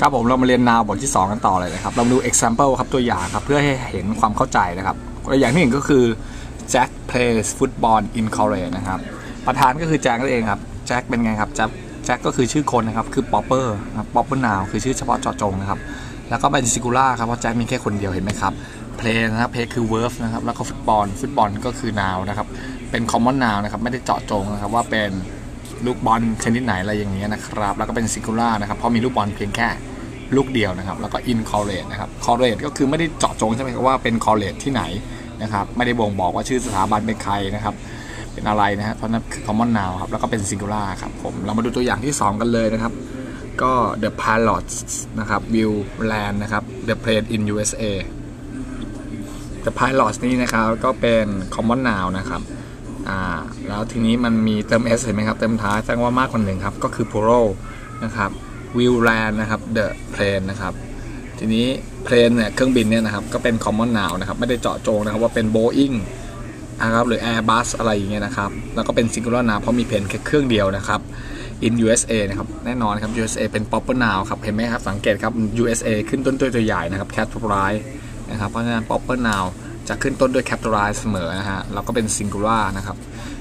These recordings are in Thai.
ครับผมเรามาเรียน now บทที่ 2 กันต่อเลยนะครับ เรามาดู example ครับตัวอย่างครับ เพื่อให้เห็นความเข้าใจนะครับตัวอย่างที่หนึ่งก็คือ Jack plays football in college นะครับ ประธานก็คือแจ็คนั่นเองครับ แจ็คเป็นไงครับ แจ็คแจ็คก็คือชื่อคนนะครับ คือ popper นะครับ popper now คือชื่อเฉพาะเจาะจงนะครับ แล้วก็เป็น singular ครับ เพราะแจ็คมีแค่คนเดียวเห็นไหมครับ play นะครับ play คือ verb นะครับ แล้วก็ฟุตบอลฟุตบอลก็คือ noun นะครับ เป็น common noun นะครับ ไม่ได้เจาะจงนะครับว่าเป็น ลูกบอลชนิดไหนอะไรอย่างเงี้ยนะครับ แล้วก็เป็นซิงคูล่านะครับ เพราะมีลูกบอลเพียงแค่ลูกเดียวนะครับ แล้วก็ in college นะครับ college ก็คือไม่ได้เจาะจงใช่ไหมครับว่าเป็น college ที่ไหนนะครับ ไม่ได้บ่งบอกว่าชื่อสถาบันเป็นใครนะครับ เป็นอะไรนะฮะเพราะนั้นคือ common noun ครับ แล้วก็เป็น singular ครับผม เรามาดูตัวอย่างที่ 2 กันเลยนะครับ ก็ the pilots นะครับ will land นะครับ the plane in USA the pilots นี่นะครับ ก็เป็น common noun นะครับ อ่าแล้วทีนี้มันมีเติม s เห็นไหมครับ เติมท้ายแสดงว่ามากกว่าหนึ่งครับ ก็คือ plural นะครับ will land นะครับ the plane นะครับ ทีนี้ plane เนี่ยเครื่องบินเนี่ยนะครับ ก็เป็น common noun นะครับ ไม่ได้เจาะจงนะครับว่าเป็น Boeing นะครับหรือ Airbus อะไรอย่างเงี้ยนะครับ แล้วก็เป็น singular noun เพราะมีเพนแค่เครื่องเดียวนะครับ in USA นะครับ แน่นอนครับ USA เป็น proper noun ครับ เห็นไหมครับ สังเกตครับ USA ขึ้นต้นด้วยตัวใหญ่นะครับ capitalize นะครับ เพราะฉะนั้น proper noun จะขึ้นต้นด้วย capitalize เสมอนะฮะ แล้วก็เป็น singular นะครับ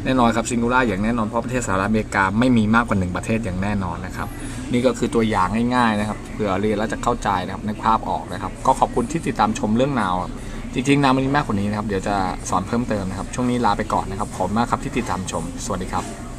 แน่นอนครับ singular อย่างแน่นอน เพราะประเทศสหรัฐอเมริกาไม่มีมากกว่าหนึ่งประเทศอย่างแน่นอนนะครับ นี่ก็คือตัวอย่างง่ายๆนะครับ เผื่อเรียนแล้วจะเข้าใจนะครับในภาพออกนะครับ ก็ขอบคุณที่ติดตามชมเรื่องนาวจริงๆนาวมันมีมากกว่านี้นะครับ เดี๋ยวจะสอนเพิ่มเติมนะครับ ช่วงนี้ลาไปก่อนนะครับ ขอบมากครับที่ติดตามชม สวัสดีครับ